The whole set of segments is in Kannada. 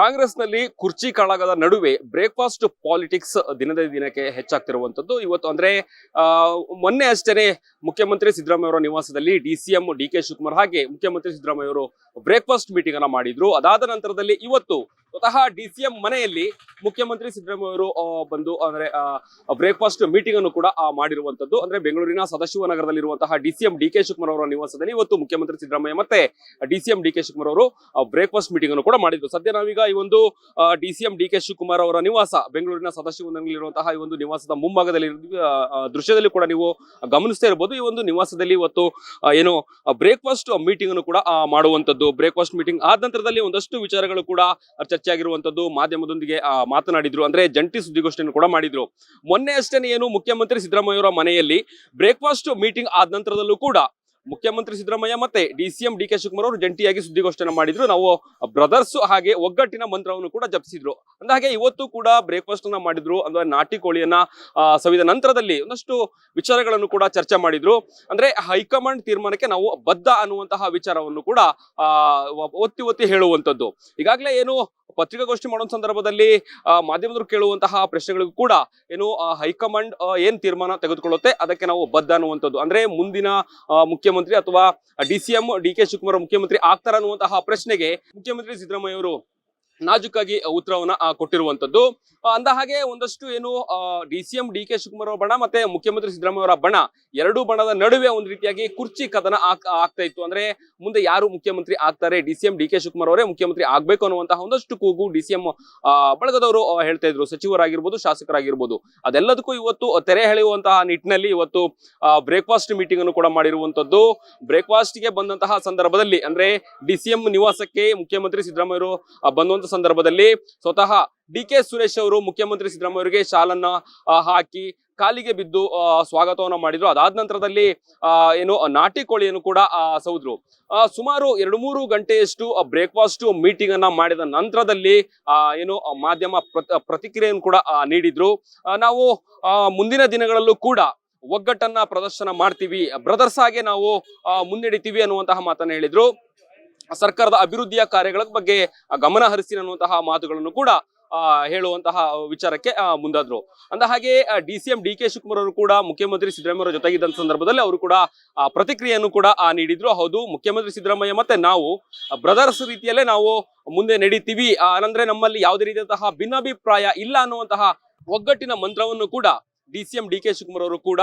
ಕಾಂಗ್ರೆಸ್ನಲ್ಲಿ ಕುರ್ಚಿ ಕಾಳಗದ ನಡುವೆ ಬ್ರೇಕ್ಫಾಸ್ಟ್ ಪಾಲಿಟಿಕ್ಸ್ ದಿನದ ದಿನಕ್ಕೆ ಹೆಚ್ಚಾಗ್ತಿರುವಂಥದ್ದು. ಇವತ್ತು ಅಂದ್ರೆ ಮೊನ್ನೆ ಅಷ್ಟೇ ಮುಖ್ಯಮಂತ್ರಿ ಸಿದ್ದರಾಮಯ್ಯ ಅವರ ನಿವಾಸದಲ್ಲಿ D C M D K Shivakumar ಹಾಗೆ ಮುಖ್ಯಮಂತ್ರಿ ಸಿದ್ದರಾಮಯ್ಯ ಅವರು ಬ್ರೇಕ್ಫಾಸ್ಟ್ ಮೀಟಿಂಗ್ ಅನ್ನ ಮಾಡಿದ್ರು. ಅದಾದ ನಂತರದಲ್ಲಿ ಇವತ್ತು ಸ್ವತಃ ಡಿ ಸಿ ಎಂ ಮನೆಯಲ್ಲಿ ಮುಖ್ಯಮಂತ್ರಿ ಸಿದ್ದರಾಮಯ್ಯ ಅವರು ಬಂದು, ಅಂದ್ರೆ ಬ್ರೇಕ್ಫಾಸ್ಟ್ ಮೀಟಿಂಗ್ ಅನ್ನು ಕೂಡ ಮಾಡಿರುವಂತದ್ದು. ಅಂದ್ರೆ ಬೆಂಗಳೂರಿನ ಸದಾಶಿವನಗರದಲ್ಲಿರುವಂತಹ D C M D K Shivakumar ಅವರ ನಿವಾಸದಲ್ಲಿ ಇವತ್ತು ಮುಖ್ಯಮಂತ್ರಿ ಸಿದ್ದರಾಮಯ್ಯ ಮತ್ತೆ D C M D K Shivakumar ಅವರು ಬ್ರೇಕ್ಫಾಸ್ಟ್ ಮೀಟಿಂಗ್ ಅನ್ನು ಕೂಡ ಮಾಡಿದ್ರು. ಸದ್ಯ ನಾವೀಗ ಈ ಒಂದು D C M D K Shivakumar ಅವರ ನಿವಾಸ, ಬೆಂಗಳೂರಿನ ಸದಾಶಿವನಗರಲ್ಲಿರುವಂತಹ ಈ ಒಂದು ನಿವಾಸದ ಮುಂಭಾಗದಲ್ಲಿ ದೃಶ್ಯದಲ್ಲಿ ಕೂಡ ನೀವು ಗಮನಿಸ್ತಾ ಇರಬಹುದು ಈ ಒಂದು ನಿವಾಸದಲ್ಲಿ ಇವತ್ತು ಏನು ಬ್ರೇಕ್ಫಾಸ್ಟ್ ಮೀಟಿಂಗ್ ಅನ್ನು ಕೂಡ ಮಾಡುವಂತದ್ದು. ಬ್ರೇಕ್ಫಾಸ್ಟ್ ಮೀಟಿಂಗ್ ಆದ ನಂತರದಲ್ಲಿ ಒಂದಷ್ಟು ವಿಚಾರಗಳು ಕೂಡ ಚರ್ಚೆ ಆಗಿರುವಂತದ್ದು ಮಾಧ್ಯಮದೊಂದಿಗೆ ಮಾತನಾಡಿದ್ರು. ಅಂದ್ರೆ ಜಂಟಿ ಸುದ್ದಿಗೋಷ್ಠಿಯನ್ನು ಕೂಡ ಮಾಡಿದ್ರು. ಮೊನ್ನೆ ಅಷ್ಟೇ ಏನು ಮುಖ್ಯಮಂತ್ರಿ ಸಿದ್ದರಾಮಯ್ಯ ಅವರ ಮನೆಯಲ್ಲಿ ಬ್ರೇಕ್ಫಾಸ್ಟ್ ಮೀಟಿಂಗ್ ಆದ ನಂತರದಲ್ಲೂ ಕೂಡ ಮುಖ್ಯಮಂತ್ರಿ ಸಿದ್ದರಾಮಯ್ಯ ಮತ್ತೆ D C D K Shivakumar ಅವರು ಜಂಟಿಯಾಗಿ ಸುದ್ದಿಗೋಷ್ಠಿಯನ್ನು ಮಾಡಿದ್ರು. ನಾವು ಬ್ರದರ್ಸ್ ಹಾಗೆ ಒಗ್ಗಟ್ಟಿನ ಮಂತ್ರವನ್ನು ಕೂಡ ಜಪಿಸಿದ್ರು. ಅಂದಹಾಗೆ ಇವತ್ತು ಕೂಡ ಬ್ರೇಕ್ಫಾಸ್ಟ್ ಅನ್ನ ಮಾಡಿದ್ರು. ಅಂದ್ರೆ ನಾಟಿ ಕೋಳಿಯನ್ನ ಸವಿದ ನಂತರದಲ್ಲಿ ಒಂದಷ್ಟು ವಿಚಾರಗಳನ್ನು ಕೂಡ ಚರ್ಚೆ ಮಾಡಿದ್ರು. ಅಂದ್ರೆ ಹೈಕಮಾಂಡ್ ತೀರ್ಮಾನಕ್ಕೆ ನಾವು ಬದ್ಧ ಅನ್ನುವಂತಹ ವಿಚಾರವನ್ನು ಕೂಡ ಒತ್ತಿ ಒತ್ತಿ ಹೇಳುವಂತದ್ದು. ಈಗಾಗಲೇ ಏನು ಪತ್ರಿಕಾಗೋಷ್ಠಿ ಮಾಡುವ ಸಂದರ್ಭದಲ್ಲಿ ಮಾಧ್ಯಮದವರು ಕೇಳುವಂತಹ ಪ್ರಶ್ನೆಗಳಿಗೂ ಕೂಡ ಏನು ಹೈಕಮಾಂಡ್ ಏನ್ ತೀರ್ಮಾನ ತೆಗೆದುಕೊಳ್ಳುತ್ತೆ, ಅದಕ್ಕೆ ನಾವು ಬದ್ಧ ಅನ್ನುವಂಥದ್ದು. ಅಂದ್ರೆ ಮುಂದಿನ ಮುಖ್ಯಮಂತ್ರಿ ಅಥವಾ D C M, D K Shivakumar ಮುಖ್ಯಮಂತ್ರಿ ಆಗ್ತಾರ ಅನ್ನುವಂತಹ ಪ್ರಶ್ನೆಗೆ ಮುಖ್ಯಮಂತ್ರಿ ಸಿದ್ದರಾಮಯ್ಯ ಅವರು ನಾಜುಕಾಗಿ ಉತ್ತರವನ್ನ ಕೊಟ್ಟಿರುವಂತದ್ದು ಅಂದ ಹಾಗೆ ಒಂದಷ್ಟು ಏನು D C M D K Shivakumar ಅವರ ಬಣ ಮತ್ತೆ ಮುಖ್ಯಮಂತ್ರಿ ಸಿದ್ದರಾಮಯ್ಯ ಅವರ ಬಣ, ಎರಡು ಬಣದ ನಡುವೆ ಒಂದು ರೀತಿಯಾಗಿ ಕುರ್ಚಿ ಕದನ ಆಗ್- ಆಗ್ತಾ ಇತ್ತು. ಅಂದ್ರೆ ಮುಂದೆ ಯಾರು ಮುಖ್ಯಮಂತ್ರಿ ಆಗ್ತಾರೆ, D C M D K Shivakumar ಅವರೇ ಮುಖ್ಯಮಂತ್ರಿ ಆಗ್ಬೇಕು ಅನ್ನುವಂತಹ ಒಂದಷ್ಟು ಕೂಗು ಡಿ ಸಿ ಎಂ ಬಳಗದವರು ಹೇಳ್ತಾ ಇದ್ರು. ಸಚಿವರಾಗಿರ್ಬೋದು, ಶಾಸಕರಾಗಿರ್ಬೋದು. ಅದೆಲ್ಲದಕ್ಕೂ ಇವತ್ತು ತೆರೆ ಎಳೆಯುವಂತಹ ನಿಟ್ಟಿನಲ್ಲಿ ಇವತ್ತು ಬ್ರೇಕ್ಫಾಸ್ಟ್ ಮೀಟಿಂಗ್ ಅನ್ನು ಕೂಡ ಮಾಡಿರುವಂತದ್ದು ಬ್ರೇಕ್ಫಾಸ್ಟ್ಗೆ ಬಂದಂತಹ ಸಂದರ್ಭದಲ್ಲಿ, ಅಂದ್ರೆ ಡಿ ಸಿ ಎಂ ನಿವಾಸಕ್ಕೆ ಮುಖ್ಯಮಂತ್ರಿ ಸಿದ್ದರಾಮಯ್ಯ ಬಂದಂತ ಸಂದರ್ಭದಲ್ಲಿ ಸ್ವತಃ ಡಿ ಕೆ ಸುರೇಶ್ ಅವರು, ಮುಖ್ಯಮಂತ್ರಿ ಸಿದ್ದರಾಮಯ್ಯ ಅವರಿಗೆ ಶಾಲನ್ನ ಹಾಕಿ ಕಾಲಿಗೆ ಬಿದ್ದು ಸ್ವಾಗತವನ್ನು ಮಾಡಿದ್ರು. ಅದಾದ ನಂತರದಲ್ಲಿ ಏನು, ನಾಟಿ ಕೋಳಿಯನ್ನು ಕೂಡ ಸೌದ್ರು ಸುಮಾರು ಎರಡು ಮೂರು ಗಂಟೆಯಷ್ಟು ಬ್ರೇಕ್ಫಾಸ್ಟ್ ಮೀಟಿಂಗ್ ಅನ್ನ ಮಾಡಿದ ನಂತರದಲ್ಲಿ ಏನು ಮಾಧ್ಯಮ ಪ್ರತ- ಪ್ರತಿಕ್ರಿಯೆಯನ್ನು ಕೂಡ ನೀಡಿದ್ರು. ನಾವು ಮುಂದಿನ ದಿನಗಳಲ್ಲೂ ಕೂಡ ಒಗ್ಗಟ್ಟನ್ನ ಪ್ರದರ್ಶನ ಮಾಡ್ತೀವಿ. ಬ್ರದರ್ಸ್ ಆಗಿ ನಾವು ಮುನ್ನಡೆತೀವಿ ಅನ್ನುವಂತಹ ಮಾತನ್ನ ಹೇಳಿದ್ರು. ಸರ್ಕಾರದ ಅಭಿವೃದ್ಧಿಯ ಕಾರ್ಯಗಳ ಬಗ್ಗೆ ಗಮನ ಹರಿಸಿ ಅನ್ನುವಂತಹ ಮಾತುಗಳನ್ನು ಕೂಡ ಹೇಳುವಂತಹ ವಿಚಾರಕ್ಕೆ ಮುಂದಾದ್ರು. ಅಂದ ಹಾಗೆ D C M D K Shivakumar ಅವರು ಕೂಡ ಮುಖ್ಯಮಂತ್ರಿ ಸಿದ್ದರಾಮಯ್ಯ ಅವರ ಜೊತೆಗಿದ್ದಂತ ಸಂದರ್ಭದಲ್ಲಿ ಅವರು ಕೂಡ ಪ್ರತಿಕ್ರಿಯೆಯನ್ನು ಕೂಡ ನೀಡಿದ್ರು. ಹೌದು ಮುಖ್ಯಮಂತ್ರಿ ಸಿದ್ದರಾಮಯ್ಯ ಮತ್ತೆ ನಾವು ಬ್ರದರ್ಸ್ ರೀತಿಯಲ್ಲೇ ನಾವು ಮುಂದೆ ನಡೀತೀವಿ. ಆ, ಅಂದ್ರೆ ನಮ್ಮಲ್ಲಿ ಯಾವುದೇ ರೀತಿಯಂತಹ ಭಿನ್ನಾಭಿಪ್ರಾಯ ಇಲ್ಲ ಅನ್ನುವಂತಹ ಒಗ್ಗಟ್ಟಿನ ಮಂತ್ರವನ್ನು ಕೂಡ D C M D K Shivakumar ಅವರು ಕೂಡ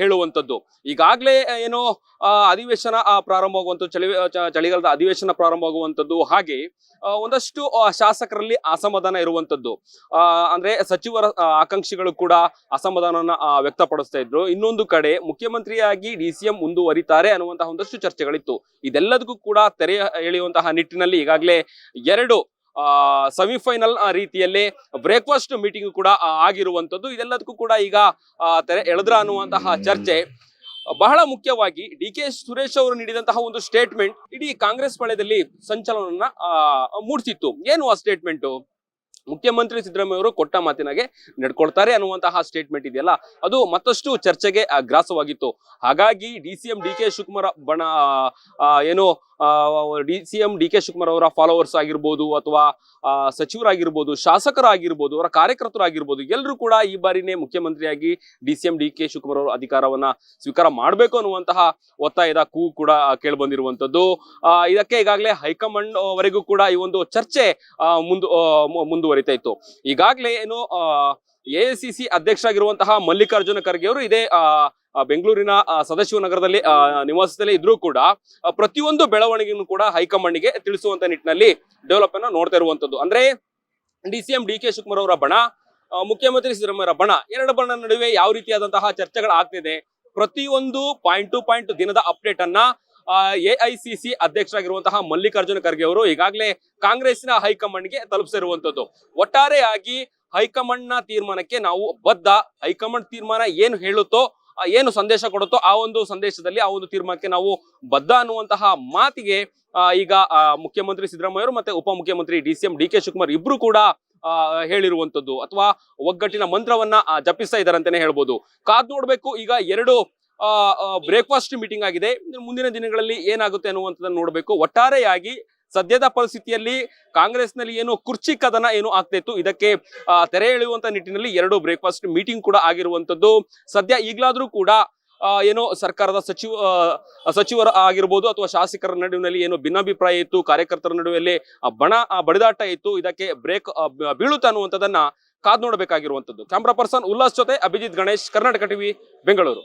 ಹೇಳುವಂಥದ್ದು. ಈಗಾಗಲೇ ಏನು ಅಧಿವೇಶನ ಪ್ರಾರಂಭವಾಗುವಂಥದ್ದು ಚಳಿ ಚಳಿಗಾಲದ ಅಧಿವೇಶನ ಪ್ರಾರಂಭವಾಗುವಂಥದ್ದು ಹಾಗೆ ಒಂದಷ್ಟು ಶಾಸಕರಲ್ಲಿ ಅಸಮಾಧಾನ ಇರುವಂತದ್ದು ಅಂದರೆ ಸಚಿವರ ಆಕಾಂಕ್ಷಿಗಳು ಕೂಡ ಅಸಮಾಧಾನನ ವ್ಯಕ್ತಪಡಿಸ್ತಾ ಇದ್ರು. ಇನ್ನೊಂದು ಕಡೆ ಮುಖ್ಯಮಂತ್ರಿಯಾಗಿ ಡಿ ಸಿ ಎಂ ಮುಂದುವರಿತಾರೆ ಅನ್ನುವಂತಹ ಒಂದಷ್ಟು ಚರ್ಚೆಗಳಿತ್ತು. ಇದೆಲ್ಲದಕ್ಕೂ ಕೂಡ ತೆರೆ ಎಳೆಯುವಂತಹ ನಿಟ್ಟಿನಲ್ಲಿ ಈಗಾಗಲೇ ಎರಡು ಸೆಮಿಫೈನಲ್ ರೀತಿಯಲ್ಲಿ ಬ್ರೇಕ್ಫಾಸ್ಟ್ ಮೀಟಿಂಗ್ ಕೂಡ ಆಗಿರುವಂತದ್ದು ಇದೆಲ್ಲದಕ್ಕೂ ಕೂಡ ಈಗ ತೆರೆ ಎಳೆದ್ರ ಅನ್ನುವಂತಹ ಚರ್ಚೆ. ಬಹಳ ಮುಖ್ಯವಾಗಿ ಡಿ ಕೆ ಸುರೇಶ್ ಅವರು ನೀಡಿದಂತಹ ಒಂದು ಸ್ಟೇಟ್ಮೆಂಟ್ ಇಡೀ ಕಾಂಗ್ರೆಸ್ ವಲಯದಲ್ಲಿ ಸಂಚಲನವನ್ನ ಮೂಡಿಸಿತ್ತು. ಏನು ಆ ಸ್ಟೇಟ್ಮೆಂಟ್ ಮುಖ್ಯಮಂತ್ರಿ ಸಿದ್ದರಾಮಯ್ಯ ಅವರು ಕೊಟ್ಟ ಮಾತಿನಾಗೆ ನಡ್ಕೊಳ್ತಾರೆ ಅನ್ನುವಂತಹ ಸ್ಟೇಟ್ಮೆಂಟ್ ಇದೆಯಲ್ಲ ಅದು ಮತ್ತಷ್ಟು ಚರ್ಚೆಗೆ ಗ್ರಾಸವಾಗಿತ್ತು ಹಾಗಾಗಿ D C M D K Shivakumar ಬಣ ಏನು D C M D K Shivakumar ಅವರ ಫಾಲೋವರ್ಸ್ ಆಗಿರ್ಬೋದು ಅಥವಾ ಸಚಿವರಾಗಿರ್ಬೋದು ಶಾಸಕರಾಗಿರ್ಬೋದು ಅವರ ಕಾರ್ಯಕರ್ತರಾಗಿರ್ಬೋದು ಎಲ್ಲರೂ ಕೂಡ ಈ ಬಾರಿನೇ ಮುಖ್ಯಮಂತ್ರಿಯಾಗಿ D C M D K Shivakumar ಅವರ ಅಧಿಕಾರವನ್ನ ಸ್ವೀಕಾರ ಮಾಡಬೇಕು ಅನ್ನುವಂತಹ ಒತ್ತಾಯದ ಕೂಗು ಕೂಡ ಕೇಳಿಬಂದಿರುವಂಥದ್ದು. ಇದಕ್ಕೆ ಈಗಾಗಲೇ ಹೈಕಮಾಂಡ್ ವರೆಗೂ ಕೂಡ ಈ ಒಂದು ಚರ್ಚೆ ಮುಂದು ಆ, ಮು- ಮುಂದುವರಿತಾ ಇತ್ತು ಈಗಾಗಲೇ ಏನು ಎ ಸಿ ಸಿ ಅಧ್ಯಕ್ಷರಾಗಿರುವಂತಹ ಮಲ್ಲಿಕಾರ್ಜುನ ಖರ್ಗೆ ಅವರು ಇದೇ ಬೆಂಗಳೂರಿನ ಸದಾಶಿವ ನಗರದಲ್ಲಿ ನಿವಾಸದಲ್ಲೇ ಇದ್ರೂ ಕೂಡ ಪ್ರತಿಯೊಂದು ಬೆಳವಣಿಗೆಯನ್ನು ಕೂಡ ಹೈಕಮಾಂಡ್ಗೆ ತಿಳಿಸುವಂತ ನಿಟ್ಟಿನಲ್ಲಿ ಡೆವಲಪ್ ಅನ್ನ ನೋಡ್ತಾ ಇರುವಂತದ್ದು. ಅಂದ್ರೆ, D C M D K Shivakumar ಅವರ ಬಣ ಮುಖ್ಯಮಂತ್ರಿ ಸಿದ್ದರಾಮಯ್ಯ ಬಣ, ಎರಡು ಬಣ ನಡುವೆ ಯಾವ ರೀತಿಯಾದಂತಹ ಚರ್ಚೆಗಳು ಆಗ್ತಿದೆ ಪ್ರತಿಯೊಂದು ಪಾಯಿಂಟ್ ಟು ಪಾಯಿಂಟ್ ದಿನದ ಅಪ್ಡೇಟ್ ಅನ್ನ ಎಐಸಿಸಿ ಅಧ್ಯಕ್ಷರಾಗಿರುವಂತಹ ಮಲ್ಲಿಕಾರ್ಜುನ ಖರ್ಗೆ ಅವರು ಈಗಾಗಲೇ ಕಾಂಗ್ರೆಸ್ನ ಹೈಕಮಾಂಡ್ಗೆ ತಲುಪಿಸಿರುವಂತದ್ದು. ಒಟ್ಟಾರೆಯಾಗಿ ಹೈಕಮಾಂಡ್ನ ತೀರ್ಮಾನಕ್ಕೆ ನಾವು ಬದ್ಧ. ಹೈಕಮಾಂಡ್ ತೀರ್ಮಾನ ಏನು ಹೇಳುತ್ತೋ ಏನು ಸಂದೇಶ ಕೊಡುತ್ತೋ ಆ ಒಂದು ಸಂದೇಶದಲ್ಲಿ ಆ ಒಂದು ತೀರ್ಮಾನಕ್ಕೆ ನಾವು ಬದ್ಧ ಅನ್ನುವಂತಹ ಮಾತಿಗೆ ಈಗ ಮುಖ್ಯಮಂತ್ರಿ ಸಿದ್ದರಾಮಯ್ಯ ಅವರು ಮತ್ತೆ ಉಪಮುಖ್ಯಮಂತ್ರಿ D C M D K Shivakumar ಇಬ್ರು ಕೂಡ ಹೇಳಿರುವಂತದ್ದು. ಅಥವಾ ಒಗ್ಗಟ್ಟಿನ ಮಂತ್ರವನ್ನ ಜಪಿಸ್ತಾ ಇದ್ದಾರೆ ಅಂತಾನೆ ಹೇಳ್ಬೋದು. ಕಾದ್ ನೋಡ್ಬೇಕು. ಈಗ ಎರಡು ಬ್ರೇಕ್ಫಾಸ್ಟ್ ಮೀಟಿಂಗ್ ಆಗಿದೆ. ಮುಂದಿನ ದಿನಗಳಲ್ಲಿ ಏನಾಗುತ್ತೆ ಅನ್ನುವಂಥದ್ದನ್ನು ನೋಡಬೇಕು. ಒಟ್ಟಾರೆಯಾಗಿ ಸದ್ಯದ ಪರಿಸ್ಥಿತಿಯಲ್ಲಿ ಕಾಂಗ್ರೆಸ್ನಲ್ಲಿ ಏನು ಕುರ್ಚಿ ಕದನ ಏನು ಆಗ್ತಾ ಇತ್ತು, ಇದಕ್ಕೆ ತೆರೆ ಎಳೆಯುವಂತ ನಿಟ್ಟಿನಲ್ಲಿ ಎರಡು ಬ್ರೇಕ್ಫಾಸ್ಟ್ ಮೀಟಿಂಗ್ ಕೂಡ ಆಗಿರುವಂತದ್ದು ಸದ್ಯ ಈಗಲಾದ್ರೂ ಕೂಡ ಏನು ಸರ್ಕಾರದ ಸಚಿವ ಸಚಿವರ ಆಗಿರ್ಬೋದು ಅಥವಾ ಶಾಸಕರ ನಡುವಿನಲ್ಲಿ ಏನು ಭಿನ್ನಾಭಿಪ್ರಾಯ ಇತ್ತು, ಕಾರ್ಯಕರ್ತರ ನಡುವೆಯಲ್ಲಿ ಬಣ ಬಡಿದಾಟ ಇತ್ತು. ಇದಕ್ಕೆ ಬ್ರೇಕ್ ಬೀಳುತ್ತೆ ಅನ್ನುವಂಥದ್ದನ್ನ ಕಾದ್ ನೋಡಬೇಕಾಗಿರುವಂತದ್ದು ಕ್ಯಾಮ್ರಾ ಪರ್ಸನ್ ಉಲ್ಲಾಸ್ ಜೊತೆ ಅಭಿಜಿತ್ ಗಣೇಶ್, ಕರ್ನಾಟಕ ಟಿವಿ, ಬೆಂಗಳೂರು.